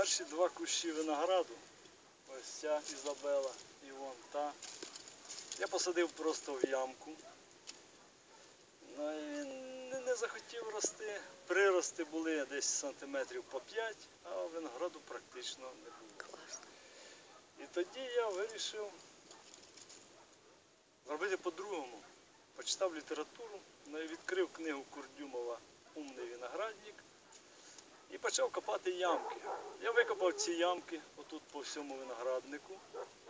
перші два кущі винограду, ось ця Ізабела і вон та. Я посадив просто в ямку. Ну, і не, не захотів рости. Прирости були десь сантиметрів по 5, а винограду практично не було. І тоді я вирішив робити по-другому. Почитав літературу, ну, і відкрив книгу Курдюмова Умний виноградник і почав копати ямки. Я викопав ці ямки отут по всьому винограднику,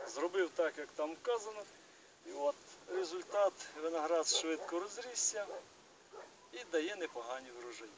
зробив так, як там вказано. І от результат виноград швидко розрісся і дає непогані врожаї.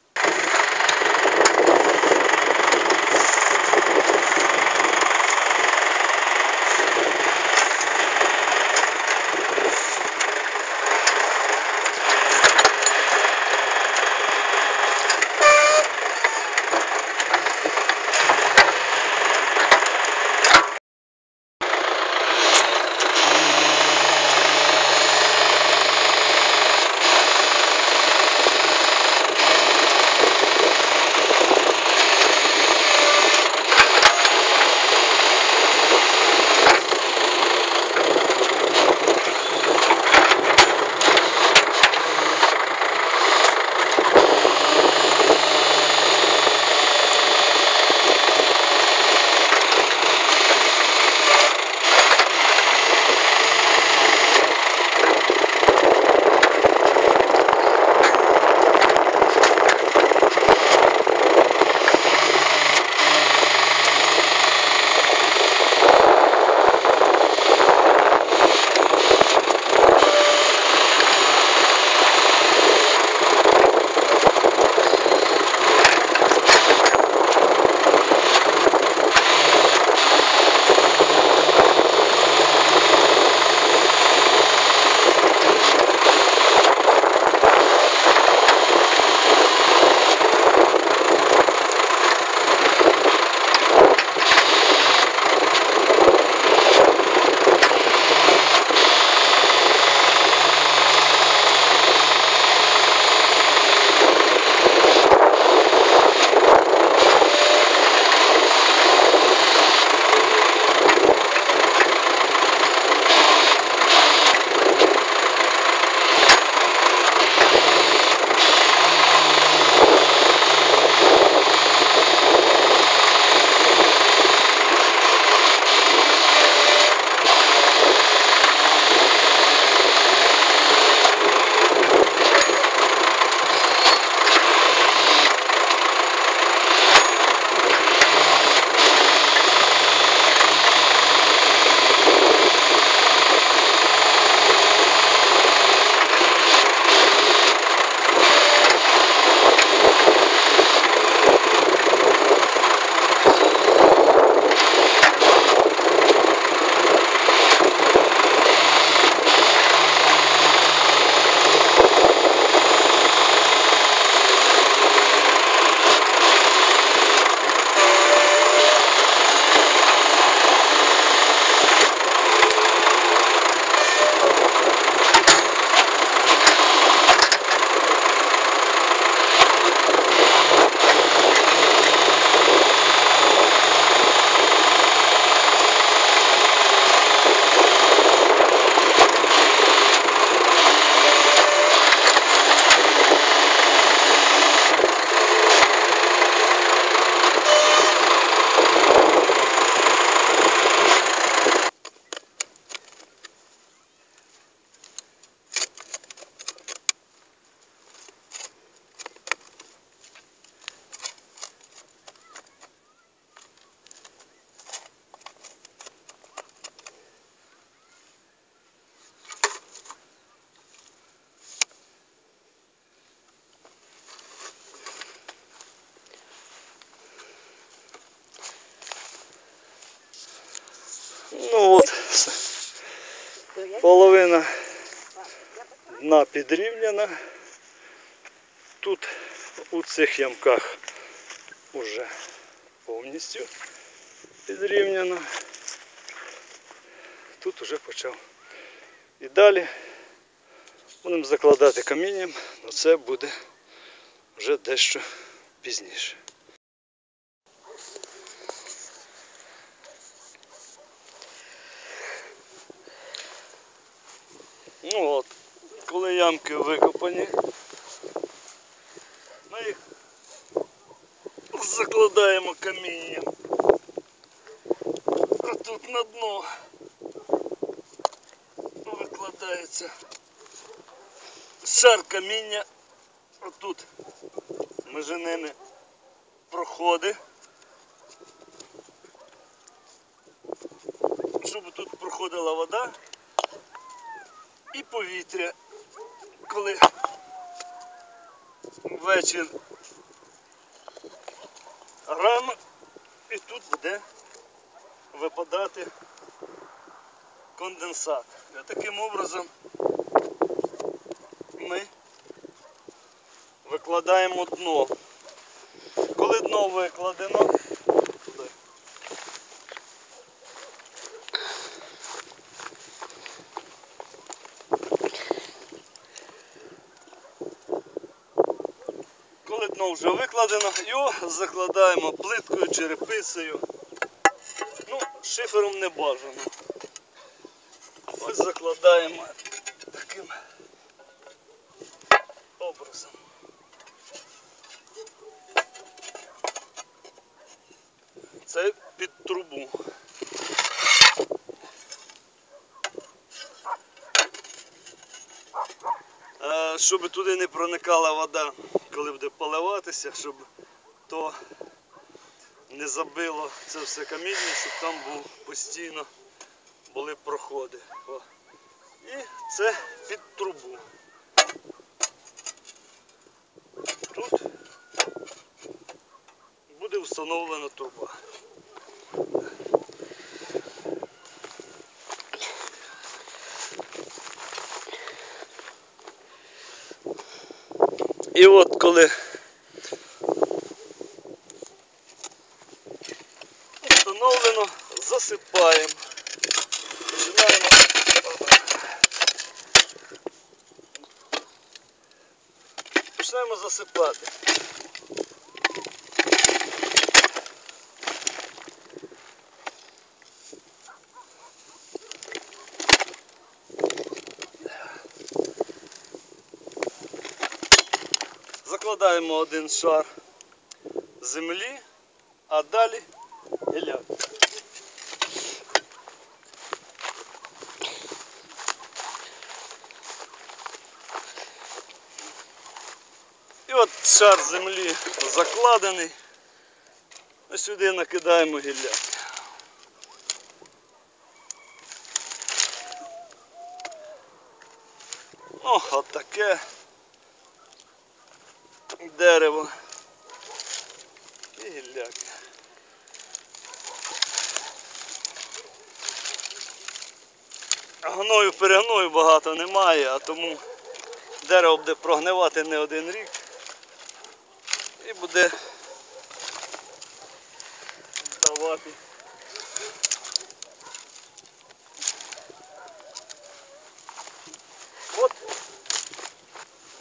Половина дна підрівняна. Тут у цих ямках уже повністю підрівняно. Тут уже почав. І далі будемо закладати камінням, але це буде вже дещо пізніше. Ну от, коли ямки викопані, ми їх закладаємо камінням. А тут на дно викладається шар каміння. Отут між ними проходи. Щоб тут проходила вода і повітря, коли вечір рано і тут буде випадати конденсат. І таким образом ми викладаємо дно. Коли дно викладено, Коли вже викладено, його закладаємо плиткою, черепицею. Ну, шифером не бажано. Ось закладаємо таким образом. Це під трубу. Е, Щоб туди не проникала вода, коли буде поливатися, щоб то не забило це все каміння, щоб там був постійно були проходи. О. І це під трубу. Тут буде встановлена труба. І от коли встановлено, засипаємо. Починаємо. Починаємо засипати. Закладаємо один шар землі, а далі гіляк. І от шар землі закладений. А сюди накидаємо гілляк. О, от таке дерево. І гілляк. Гною перегною багато немає, а тому дерево буде прогнивати не один рік і буде давати. От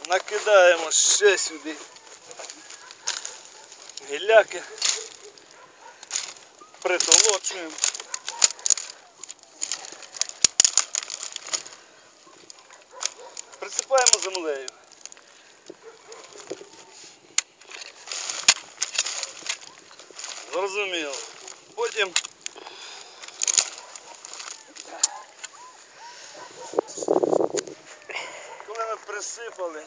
накидаємо ще сюди гілляки, притолочуємо. Присипаємо землею. Зрозуміло. Потім коли ми присипали,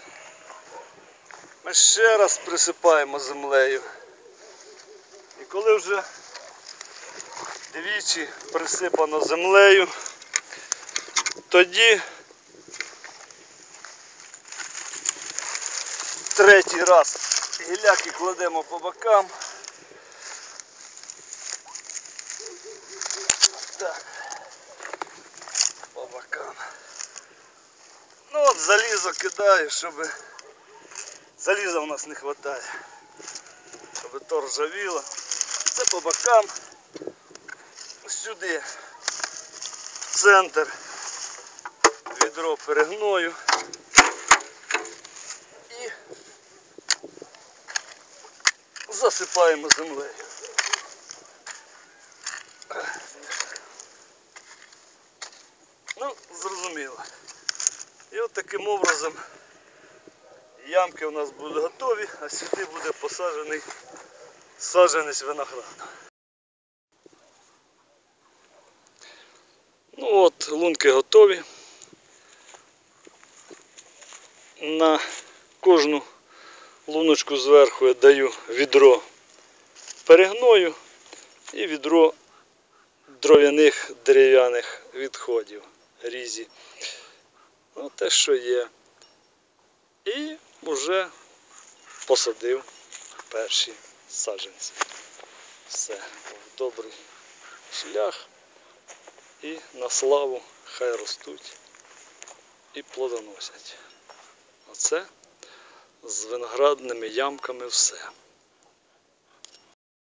ми ще раз присипаємо землею. Коли вже двічі присипано землею, тоді третій раз гіляки кладемо по бокам. По бокам. Ну от залізо кидаю, щоб заліза у нас не вистачає. Щоб то ржавіло. Це по бокам. Сюди. В центр. Відро перегною. І засипаємо землею. Ну, зрозуміло. І от таким образом ямки у нас будуть готові, а сюди буде посаджений саджанець винограду. Ну от, лунки готові. На кожну луночку зверху я даю відро перегною і відро дров'яних дерев'яних відходів різі. Ну, те, що є. І вже посадив перші саджанці. Все, добрий шлях і на славу хай ростуть і плодоносять. Оце з виноградними ямками все.